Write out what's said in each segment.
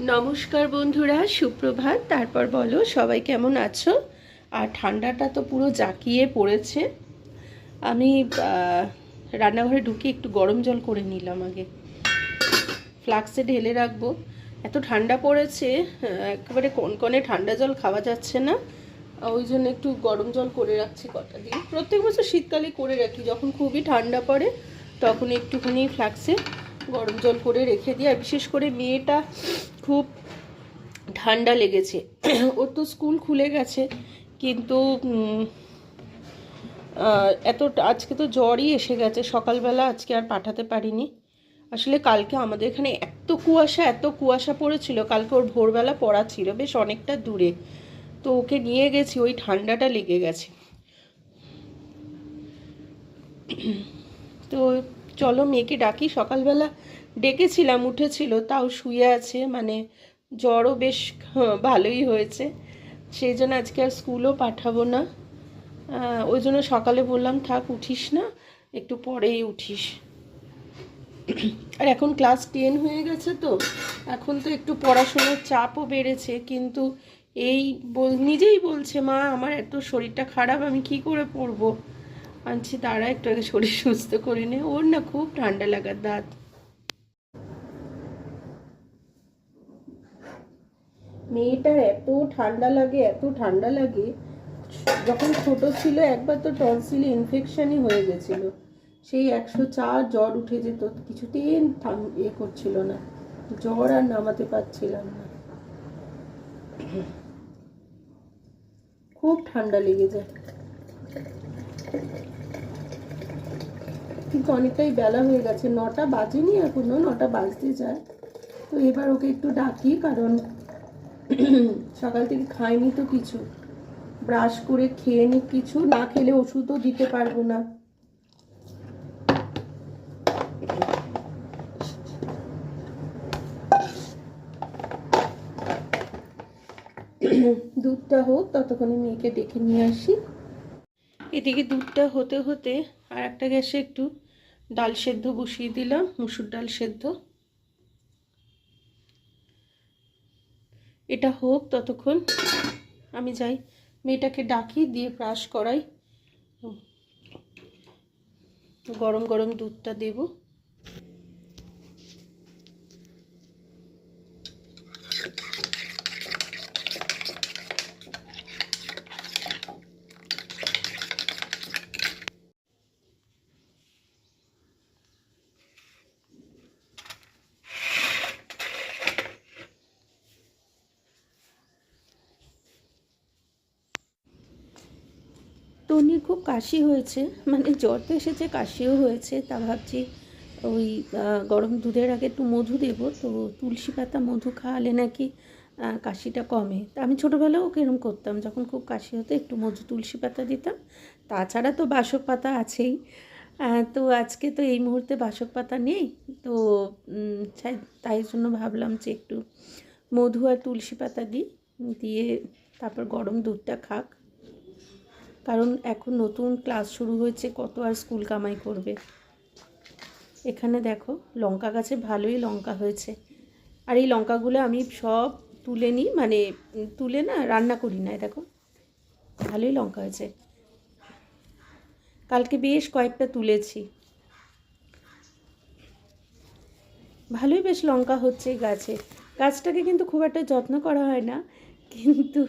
নমস্কার বন্ধুরা, সুপ্রভাত। তারপর বলো, সবাই কেমন আছো? আর ঠান্ডাটা তো পুরো জাঁকিয়ে পড়েছে। আমি রান্নাঘরে ঢুকে একটু গরম জল করে নিলাম আগে। ফ্লাক্সে ঢেলে রাখব। এত ঠান্ডা পড়েছে একেবারে কনকনে ঠান্ডা জল খাওয়া যাচ্ছে না। ওই জন্য একটু গরম জল করে রাখছি কটা দিন। প্রত্যেক বছর শীতকালে করে রাখি, যখন খুবই ঠান্ডা পড়ে, তখন একটুখানি ফ্লাক্সে গরম জল করে রেখে দিই। আর বিশেষ করে মেয়েটা খুব ঠান্ডা লেগেছে। ওর তো স্কুল খুলে গেছে, কিন্তু এত আজকে তো জ্বরই এসে গেছে। সকালবেলা আজকে আর পাঠাতে পারিনি। আসলে কালকে আমাদের এখানে এত কুয়াশা এত কুয়াশা পড়েছিল। কালকে ওর ভোরবেলা পড়া ছিল বেশ অনেকটা দূরে। তো ওকে নিয়ে গেছি, ওই ঠান্ডাটা লেগে গেছে। তো চলো মেয়েকে ডাকি সকালবেলা। ডেকেছিলাম উঠেছিল তাও শুয়ে আছে মানে জ্বরও বেশ হ্যাঁ, ভালোই হয়েছে। সেই জন্য আজকে আর স্কুলও পাঠাবো না। ওই জন্য সকালে বললাম থাক উঠিস না একটু পরেই উঠিস। আর এখন ক্লাস টেন হয়ে গেছে তো এখন তো একটু পড়াশোনার চাপও বেড়েছে কিন্তু এই বল নিজেই বলছে মা আমার এত শরীরটা খারাপ আমি কি করে পড়ব? আনছি তারা একটু আগে শরীর সুস্থ করে নে ওর না খুব ঠান্ডা লাগার দাঁত। মেয়েটার এত ঠান্ডা লাগে, এত ঠান্ডা লাগে, যখন ছোট ছিল একবার তো টনসিলে ইনফেকশনই হয়ে গেছিল। সেই একশো চার জ্বর উঠে যেত, কিছুতেই ইয়ে করছিল না। জ্বর আর নামাতে পারছিলাম না। খুব ঠান্ডা লেগে যায়। কিন্তু অনেকটাই বেলা হয়ে গেছে, নটা বাজেনি এখনও, নটা বাজতে যায়। তো এবার ওকে একটু ডাকি, কারণ সকাল থেকে খাইনি তো কিছু। ব্রাশ করে খেয়ে নি কিছু, না খেলে ওষুধও দিতে পারব না। দুধটা হোক, ততক্ষণে মেয়েকে ডেকে নিয়ে আসি। এদিকে দুধটা হতে হতে আর একটা গ্যাসে একটু ডাল সেদ্ধ বসিয়ে দিলাম, মুসুর ডাল সেদ্ধ। এটা হোক ততক্ষণ। আমি যাই। মেয়েটাকে ডাকি দিয়ে ব্রাশ করাই। গরম গরম দুধটা দেব। টনির খুব কাশি হয়েছে মানে জ্বর তো এসেছে, কাশিও হয়েছে, তা ভাবছি ওই গরম দুধের আগে একটু মধু দেবো, তো তুলসী পাতা মধু খাওয়ালে নাকি কাশিটা কমে। তা আমি ছোটোবেলাও এরকম করতাম, যখন খুব কাশি হতো একটু মধু তুলসী পাতা দিতাম, তাছাড়া তো বাসক পাতা আছেই। তো আজকে তো এই মুহূর্তে বাসক পাতা নেই, তো তাই জন্য ভাবলাম যে একটু মধু আর তুলসী পাতা দিই, দিয়ে তারপর গরম দুধটা খাক। কারণ এখন নতুন ক্লাস শুরু হয়েছে, কত আর স্কুল কামাই করবে। এখানে দেখো, লঙ্কা গাছে ভালোই লঙ্কা হয়েছে। আর এই লঙ্কাগুলো আমি সব তুলে নিই মানে তুলে না রান্না করি না দেখো। ভালোই লঙ্কা হয়েছে। কালকে বেশ কয়েকটা তুলেছি। ভালোই বেশ লঙ্কা হচ্ছে গাছে। গাছটাকে কিন্তু খুব একটা যত্ন করা হয় না। কিন্তু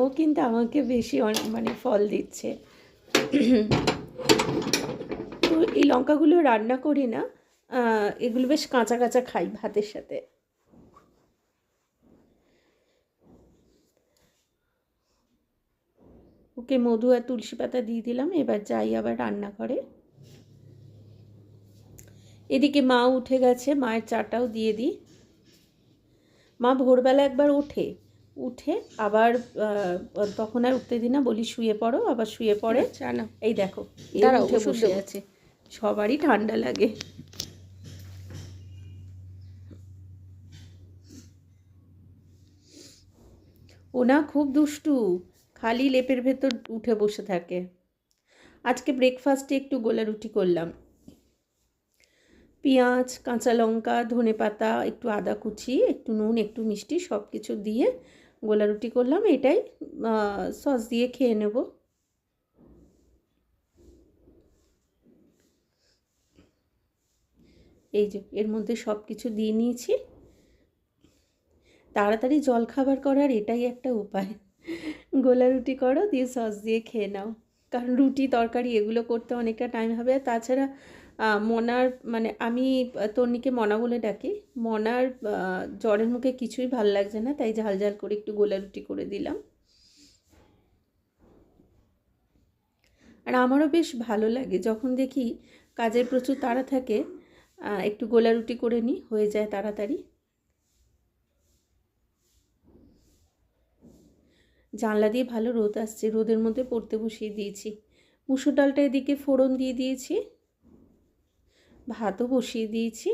ও কিন্তু আমাকে বেশি মানে ফল দিচ্ছে। তো এই লঙ্কাগুলো রান্না করি না এগুলো বেশ কাঁচা কাঁচা খাই ভাতের সাথে। ওকে মধু আর তুলসী পাতা দিয়ে দিলাম, এবার যাই আবার রান্না করে এদিকে মা উঠে গেছে, মায়ের চাটাও দিয়ে দিই। মা ভোরবেলা একবার ওঠে উঠে আবার তখন আর উঠতে দিই না বলি শুয়ে পড়ো আবার শুয়ে পড়ে। চা এই দেখো উঠে বসে আছে। সবারই ঠান্ডা লাগে। ও না খুব দুষ্টু খালি লেপের ভেতর উঠে বসে থাকে। আজকে ব্রেকফাস্টে একটু গোলা রুটি করলাম। পেঁয়াজ, কাঁচা লঙ্কা, ধনে পাতা, একটু আদা কুচি, একটু নুন, একটু মিষ্টি সব কিছু দিয়ে গোলা রুটি করলাম। এটাই সস দিয়ে খেয়ে নেব। এই যে, এর মধ্যে সব কিছু দিয়ে নিয়েছি। তাড়াতাড়ি জল খাবার করার এটাই একটা উপায়। গোলা রুটি করো, দিয়ে সস দিয়ে খেয়ে নাও। কারণ রুটি, তরকারি, এগুলো করতে অনেকটা টাইম হবে। আর তাছাড়া মনার মানে আমি তন্নিকে মনা বলে ডাকি। মনার জ্বরের মুখে কিছুই ভালো লাগছে না, তাই ঝাল ঝাল করে একটু গোলা রুটি করে দিলাম। আর আমারও বেশ ভালো লাগে। যখন দেখি কাজের প্রচুর তাড়া থাকে একটু গোলা রুটি করে নিই, হয়ে যায় তাড়াতাড়ি। জানলা দিয়ে ভালো রোদ আসছে, রোদের মধ্যে পড়তে বসিয়ে দিয়েছি। মুসুর ডালটা এদিকে ফোড়ন দিয়ে দিয়েছি। ভাতও বসিয়ে দিয়েছি।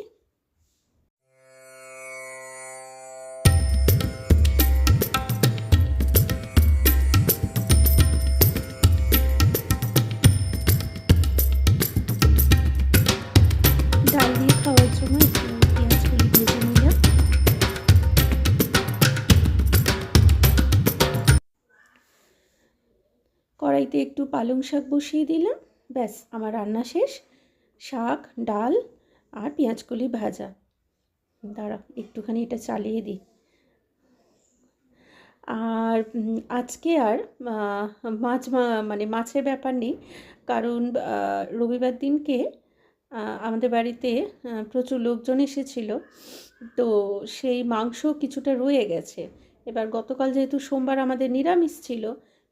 ডাল দিয়ে খাওয়ার জন্য কড়াইতে একটু পালং শাক বসিয়ে দিলাম। ব্যাস, আমার রান্না শেষ। শাক, ডাল আর পেঁয়াজকলি ভাজা। দাঁড়া, একটুখানি এটা চালিয়ে দিই। আর আজকে আর মাছ মানে মাছের ব্যাপার নেই। কারণ রবিবার দিনকে আমাদের বাড়িতে প্রচুর লোকজন এসেছিল। তো সেই মাংস কিছুটা রয়ে গেছে। এবার গতকাল যেহেতু সোমবার আমাদের নিরামিষ ছিল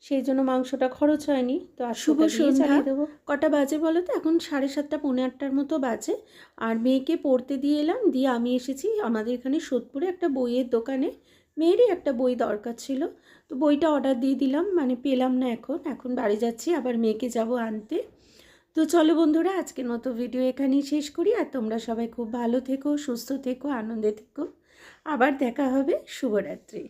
সেই জন্য মাংসটা খরচ হয়নি। তো আর শুভ সন্ধ্যা। দেবো। কটা বাজে বলো তো? এখন সাড়ে সাতটা পৌনে আটটার মতো বাজে। আর মেয়েকে পড়তে দিয়ে এলাম দিয়ে আমি এসেছি আমাদের এখানে সোদপুরে একটা বইয়ের দোকানে। মেয়েরই একটা বই দরকার ছিল। তো বইটা অর্ডার দিয়ে দিলাম মানে পেলাম না এখন। এখন বাড়ি যাচ্ছি আবার মেয়েকে যাব আনতে। তো চলো বন্ধুরা আজকের মতো ভিডিও এখানেই শেষ করি। আর তোমরা সবাই খুব ভালো থেকো সুস্থ থেকো আনন্দে থেকো। আবার দেখা হবে শুভরাত্রি।